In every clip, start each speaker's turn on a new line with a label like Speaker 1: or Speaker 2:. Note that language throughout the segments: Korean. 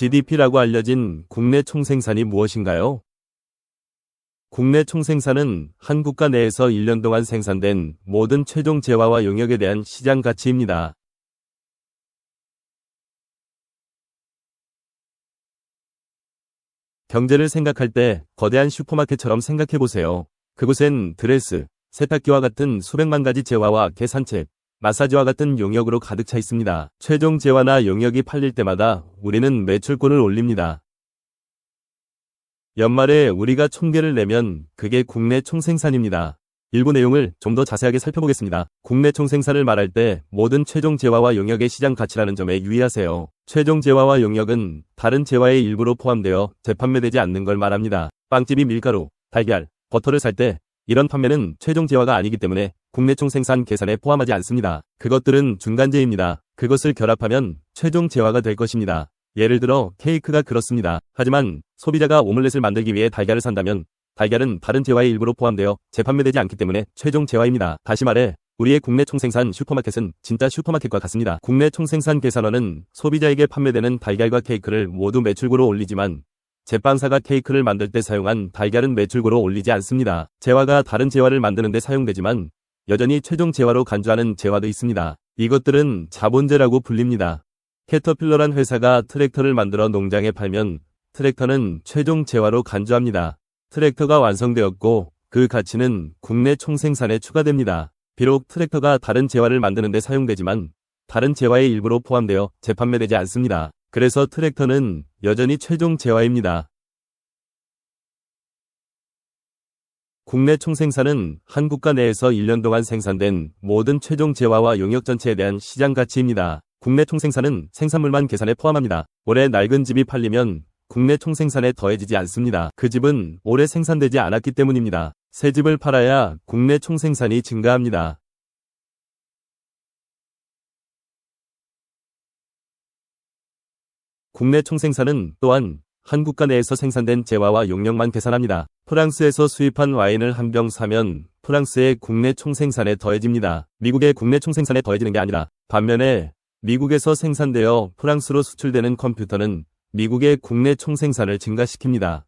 Speaker 1: GDP라고 알려진 국내 총생산이 무엇인가요? 국내 총생산은 한 국가 내에서 1년 동안 생산된 모든 최종 재화와 용역에 대한 시장 가치입니다. 경제를 생각할 때 거대한 슈퍼마켓처럼 생각해 보세요. 그곳엔 드레스, 세탁기와 같은 수백만 가지 재화와 계산책, 마사지와 같은 용역으로 가득 차 있습니다. 최종 재화나 용역이 팔릴 때마다 우리는 매출권을 올립니다. 연말에 우리가 총계를 내면 그게 국내 총생산입니다. 일부 내용을 좀 더 자세하게 살펴보겠습니다. 국내 총생산을 말할 때 모든 최종 재화와 용역의 시장 가치라는 점에 유의하세요. 최종 재화와 용역은 다른 재화의 일부로 포함되어 재판매되지 않는 걸 말합니다. 빵집이 밀가루, 달걀, 버터를 살 때 이런 판매는 최종 재화가 아니기 때문에 국내 총 생산 계산에 포함하지 않습니다. 그것들은 중간재입니다. 그것을 결합하면 최종 재화가 될 것입니다. 예를 들어 케이크가 그렇습니다. 하지만 소비자가 오믈렛을 만들기 위해 달걀을 산다면 달걀은 다른 재화의 일부로 포함되어 재판매되지 않기 때문에 최종 재화입니다. 다시 말해 우리의 국내 총생산 슈퍼마켓은 진짜 슈퍼마켓과 같습니다. 국내 총생산 계산원은 소비자에게 판매되는 달걀과 케이크를 모두 매출고로 올리지만 제빵사가 케이크를 만들 때 사용한 달걀은 매출고로 올리지 않습니다. 재화가 다른 재화를 만드는 데 사용되지만 여전히 최종 재화로 간주하는 재화도 있습니다. 이것들은 자본재라고 불립니다. 캐터필러란 회사가 트랙터를 만들어 농장에 팔면 트랙터는 최종 재화로 간주합니다. 트랙터가 완성되었고 그 가치는 국내 총생산에 추가됩니다. 비록 트랙터가 다른 재화를 만드는 데 사용되지만 다른 재화의 일부로 포함되어 재판매되지 않습니다. 그래서 트랙터는 여전히 최종 재화입니다. 국내 총생산은 한 국가 내에서 1년 동안 생산된 모든 최종 재화와 용역 전체에 대한 시장 가치입니다. 국내 총생산은 생산물만 계산에 포함합니다. 올해 낡은 집이 팔리면 국내 총생산에 더해지지 않습니다. 그 집은 오래 생산되지 않았기 때문입니다. 새 집을 팔아야 국내 총생산이 증가합니다. 국내 총생산은 또한 한 국가 내에서 생산된 재화와 용역만 계산합니다. 프랑스에서 수입한 와인을 한 병 사면 프랑스의 국내 총생산에 더해집니다. 미국의 국내 총생산에 더해지는 게 아니라 반면에 미국에서 생산되어 프랑스로 수출되는 컴퓨터는 미국의 국내 총생산을 증가시킵니다.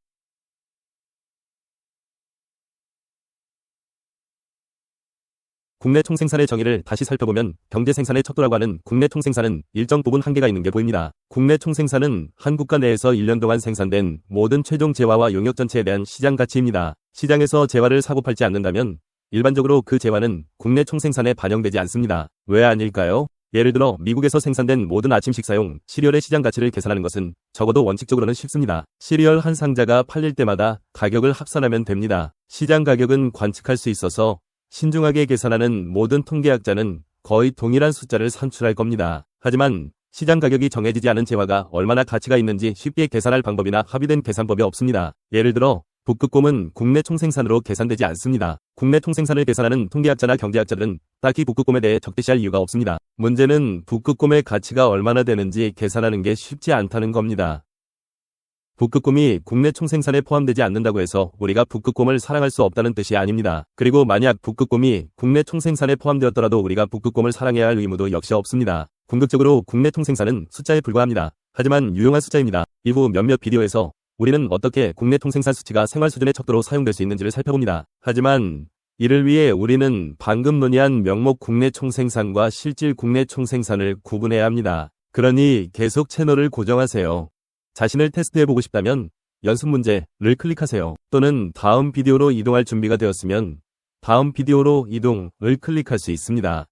Speaker 1: 국내 총생산의 정의를 다시 살펴보면 경제 생산의 척도라고 하는 국내 총생산은 일정 부분 한계가 있는 게 보입니다. 국내 총생산은 한 국가 내에서 1년 동안 생산된 모든 최종 재화와 용역 전체에 대한 시장 가치입니다. 시장에서 재화를 사고 팔지 않는다면 일반적으로 그 재화는 국내 총생산에 반영되지 않습니다. 왜 아닐까요? 예를 들어 미국에서 생산된 모든 아침 식사용 시리얼의 시장 가치를 계산하는 것은 적어도 원칙적으로는 쉽습니다. 시리얼 한 상자가 팔릴 때마다 가격을 합산하면 됩니다. 시장 가격은 관측할 수 있어서 신중하게 계산하는 모든 통계학자는 거의 동일한 숫자를 산출할 겁니다. 하지만 시장 가격이 정해지지 않은 재화가 얼마나 가치가 있는지 쉽게 계산할 방법이나 합의된 계산법이 없습니다. 예를 들어 북극곰은 국내 총생산으로 계산되지 않습니다. 국내 총생산을 계산하는 통계학자나 경제학자들은 딱히 북극곰에 대해 적대시할 이유가 없습니다. 문제는 북극곰의 가치가 얼마나 되는지 계산하는 게 쉽지 않다는 겁니다. 북극곰이 국내 총생산에 포함되지 않는다고 해서 우리가 북극곰을 사랑할 수 없다는 뜻이 아닙니다. 그리고 만약 북극곰이 국내 총생산에 포함되었더라도 우리가 북극곰을 사랑해야 할 의무도 역시 없습니다. 궁극적으로 국내 총생산은 숫자에 불과합니다. 하지만 유용한 숫자입니다. 이후 몇몇 비디오에서 우리는 어떻게 국내 통생산 수치가 생활 수준의 척도로 사용될 수 있는지를 살펴봅니다. 하지만 이를 위해 우리는 방금 논의한 명목 국내 총생산과 실질 국내 총생산을 구분해야 합니다. 그러니 계속 채널을 고정하세요. 자신을 테스트해보고 싶다면 연습 문제를 클릭하세요. 또는 다음 비디오로 이동할 준비가 되었으면 다음 비디오로 이동을 클릭할 수 있습니다.